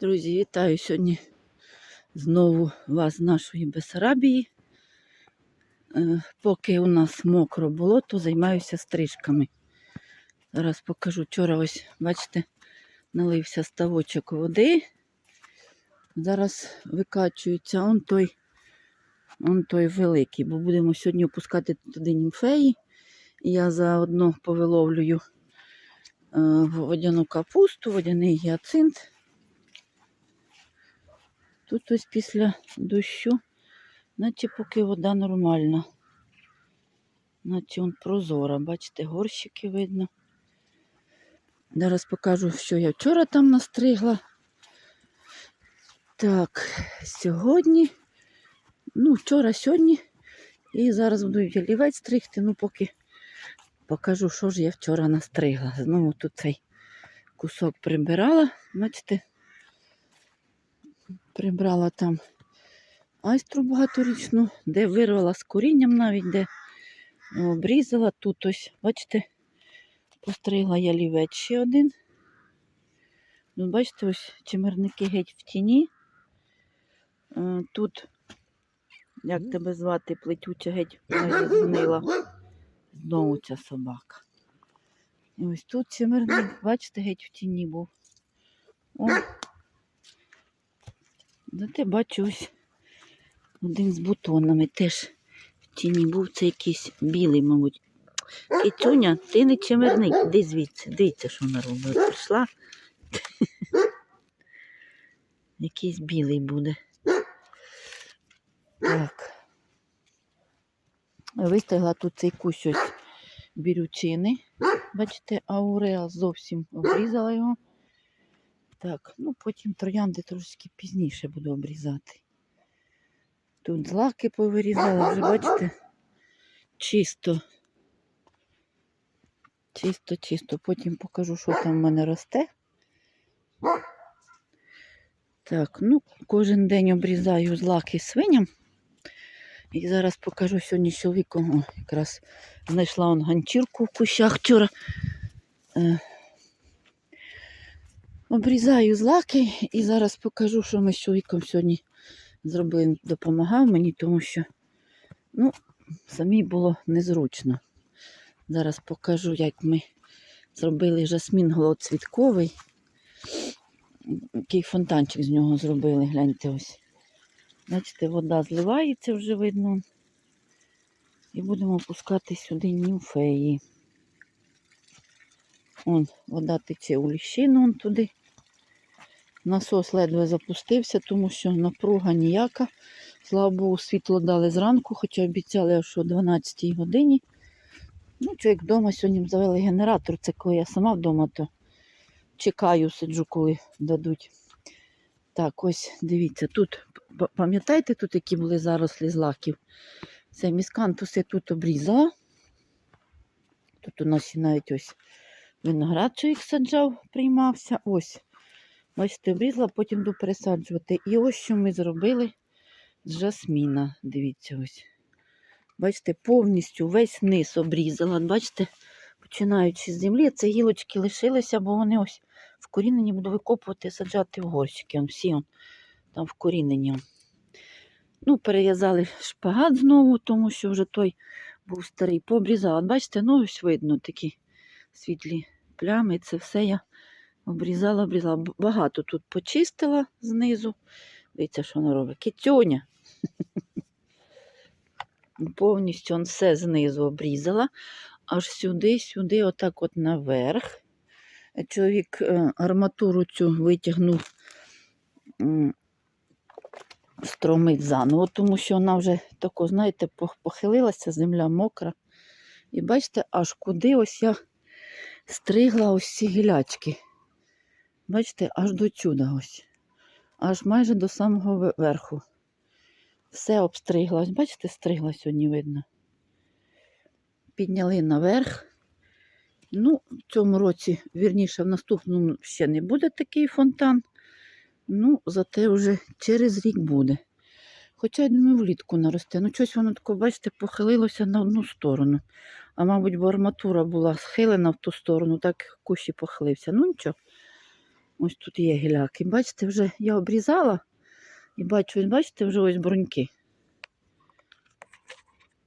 Друзі, вітаю сьогодні знову вас з нашої Бесарабії. Е, Поки у нас мокро було, то займаюся стрижками. Зараз покажу. Вчора ось, бачите, налився ставочок води. Зараз викачується он той, он той великий, бо будемо сьогодні опускати туди німфеї. Я заодно повиловлюю е, водяну капусту, водяний гіацинт. Тут ось після дощу, наче поки вода нормальна. Наче он прозора, бачите, горщики видно. Зараз покажу, що я вчора там настригла. Так, сьогодні, ну, вчора, сьогодні. І зараз буду ялівець стригти, ну поки покажу, що ж я вчора настригла. Знову тут цей кусок прибирала, бачите, прибрала там айстру багаторічну, де вирвала з корінням навіть, де обрізала. Тут ось, бачите, постригла ялівець ще один. Ну, бачите, ось чимерники геть в тіні. Е, Тут, як тебе звати, плетюча геть майже згнила. Знову ця собака. І ось тут чимерник, бачите, геть в тіні був. О. Зате бачу ось один з бутонами теж в тіні був. Це якийсь білий, мабуть. Кицюня, ти не чимерник, іди звідси. Дивіться, що вона робить. Прийшла. Якийсь білий буде. Так. Вистигла тут цей кущ ось бірючини. Бачите, ауреал зовсім обрізала його. Так, ну потім троянди трошки пізніше буду обрізати. Тут злаки повирізала, вже бачите, чисто. Чисто, чисто. Потім покажу, що там в мене росте. Так, ну, кожен день обрізаю злаки свиням. І зараз покажу сьогодні чоловіком. Якраз знайшла он ганчірку в кущах вчора. Обрізаю злаки і зараз покажу, що ми з чоловіком сьогодні зробили. Допомагав мені, тому що ну, самій було незручно. Зараз покажу, як ми зробили жасмін голоцвітковий. Який фонтанчик з нього зробили, гляньте ось. Бачите, вода зливається вже видно. І будемо опускати сюди німфеї. Вон, вода тече у ліщину он туди. Насос ледве запустився, тому що напруга ніяка. Слава Богу, світло дали зранку, хоча обіцяли, що о 12 годині. Ну, чоловік вдома сьогодні завели генератор. Це коли я сама вдома, то чекаю, сиджу, коли дадуть. Так, ось дивіться, тут, пам'ятаєте, тут які були зарослі злаків? Це міскантус я тут обрізала. Тут у нас навіть ось виноград саджав, приймався. Ось. Бачите, обрізала, потім буду пересаджувати. І ось що ми зробили з жасміна. Дивіться ось. Бачите, повністю весь низ обрізала. Бачите, починаючи з землі, це гілочки лишилися, бо вони ось вкорінені буду викопувати, саджати в горщики. Всі он, там вкорінені. Ну, перев'язали шпагат знову, тому що вже той був старий. Пообрізала. Бачите, ну ось видно такі світлі плями. Це все я обрізала, обрізала. Багато тут почистила знизу. Дивіться, що вона робить. Китюня. Повністю он все знизу обрізала, аж сюди, сюди, отак от наверх. Чоловік е, арматуру цю витягнув, стромить заново, тому що вона вже тако, знаєте, похилилася, земля мокра. І бачите, аж куди ось я стригла ось ці гілячки. Бачите, аж до чуда ось. Аж майже до самого верху. Все обстриглась. Бачите, стригла сьогодні видно. Підняли наверх. Ну, в цьому році, вірніше, в наступному ще не буде такий фонтан. Ну, зате вже через рік буде. Хоча, я думаю, влітку наросте. Ну, щось воно таке, бачите, похилилося на одну сторону. А мабуть, бо арматура була схилена в ту сторону, так кущі похилився. Ну нічого. Ось тут є гіляки. Бачите, вже я обрізала і бачу, бачите, вже ось бруньки.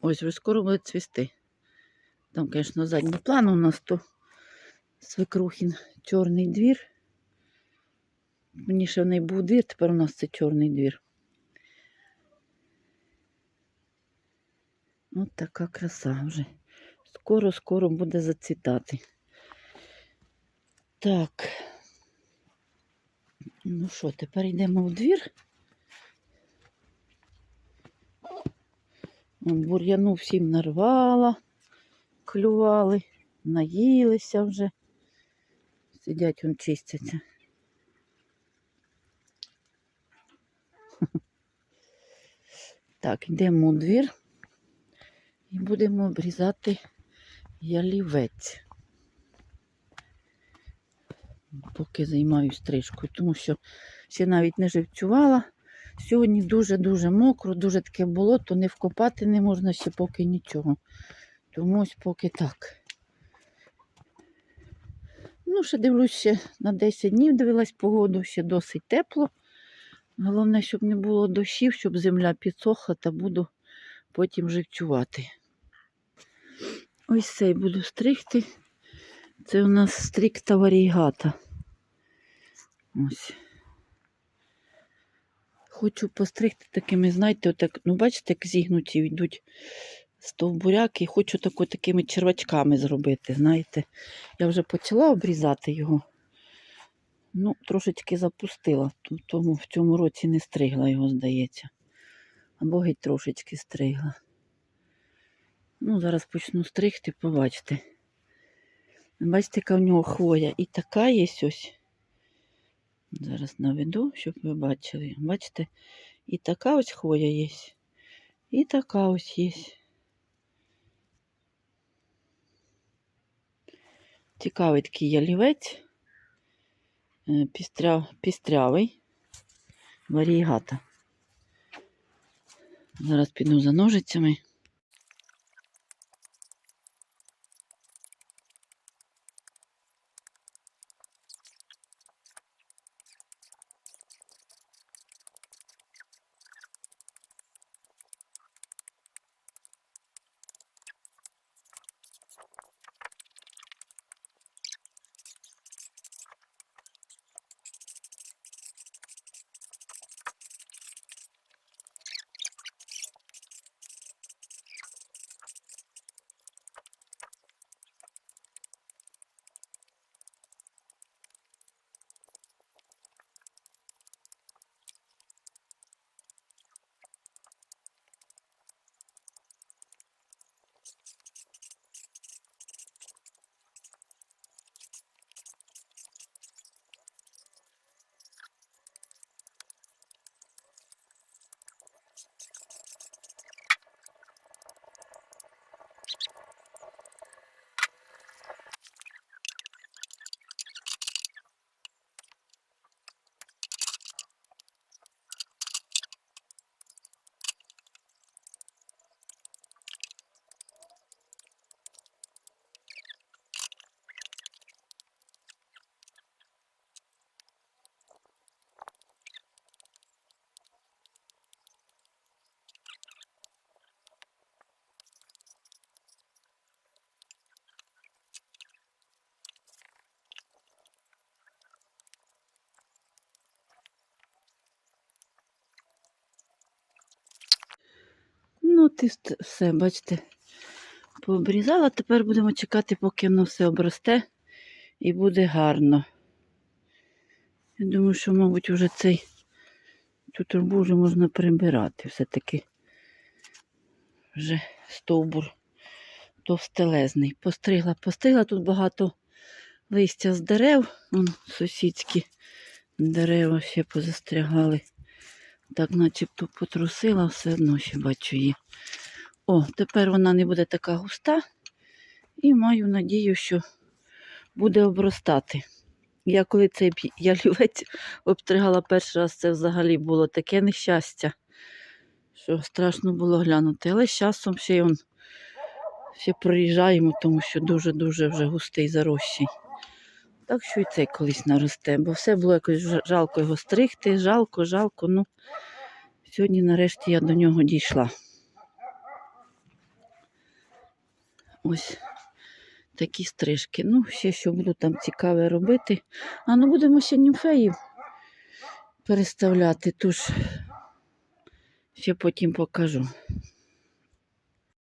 Ось вже скоро буде цвісти. Там, звісно, задній план у нас то свекрухін чорний двір. Мені ще в неї був двір, тепер у нас це чорний двір. От така краса вже. Скоро-скоро буде зацвітати. Так. Ну що, тепер йдемо в двір. Бур'яну всім нарвала, клювали, наїлися вже. Сидять, он чистяться. Так, йдемо у двір і будемо обрізати ялівець. Поки займаюсь стрижкою, тому що ще навіть не живцювала. Сьогодні дуже-дуже мокро, дуже таке болото, не вкопати не можна ще поки нічого. Тому ось поки так. Ну, ще дивлюсь, ще на 10 днів дивилась погоду, ще досить тепло. Головне, щоб не було дощів, щоб земля підсохла та буду потім живцювати. Ось цей буду стригти. Це у нас стрікта варігата. Ось. Хочу постригти такими, знаєте, отак, ну бачите, як зігнуті йдуть стовбуряки. Хочу тако, такими червачками зробити, знаєте. Я вже почала обрізати його. Ну, трошечки запустила. Тому в цьому році не стригла його, здається. Або геть трошечки стригла. Ну, зараз почну стригти, побачите. Бачите, яка в нього хвоя. І така є ось. Зараз наведу, щоб ви бачили. Бачите, і така ось хвоя є. І така ось є. Цікавий такий ялівець. Е, Пістря... Пістрявий. Варігата. Зараз піду за ножицями. Ну, ти ст- все, бачите, пообрізала. Тепер будемо чекати, поки воно все обросте і буде гарно. Я думаю, що, мабуть, вже цей цю трубу вже можна прибирати. Все-таки вже стовбур товстелезний. Постригла, постригла тут багато листя з дерев. Вон сусідські дерева ще позастрягали. Так начебто потрусила, все одно ще бачу її. О, тепер вона не буде така густа. І маю надію, що буде обростати. Я коли цей ялівець обстригала перший раз, це взагалі було таке нещастя, що страшно було глянути. Але з часом ще он ще проїжджаємо, тому що дуже-дуже вже густий зарощий. Так що і цей колись наросте, бо все було якось жалко його стригти, жалко, жалко. Ну, сьогодні нарешті я до нього дійшла. Ось такі стрижки. Ну, ще що буду там цікаве робити. А ну будемо ще німфеїв переставляти, тож ще потім покажу.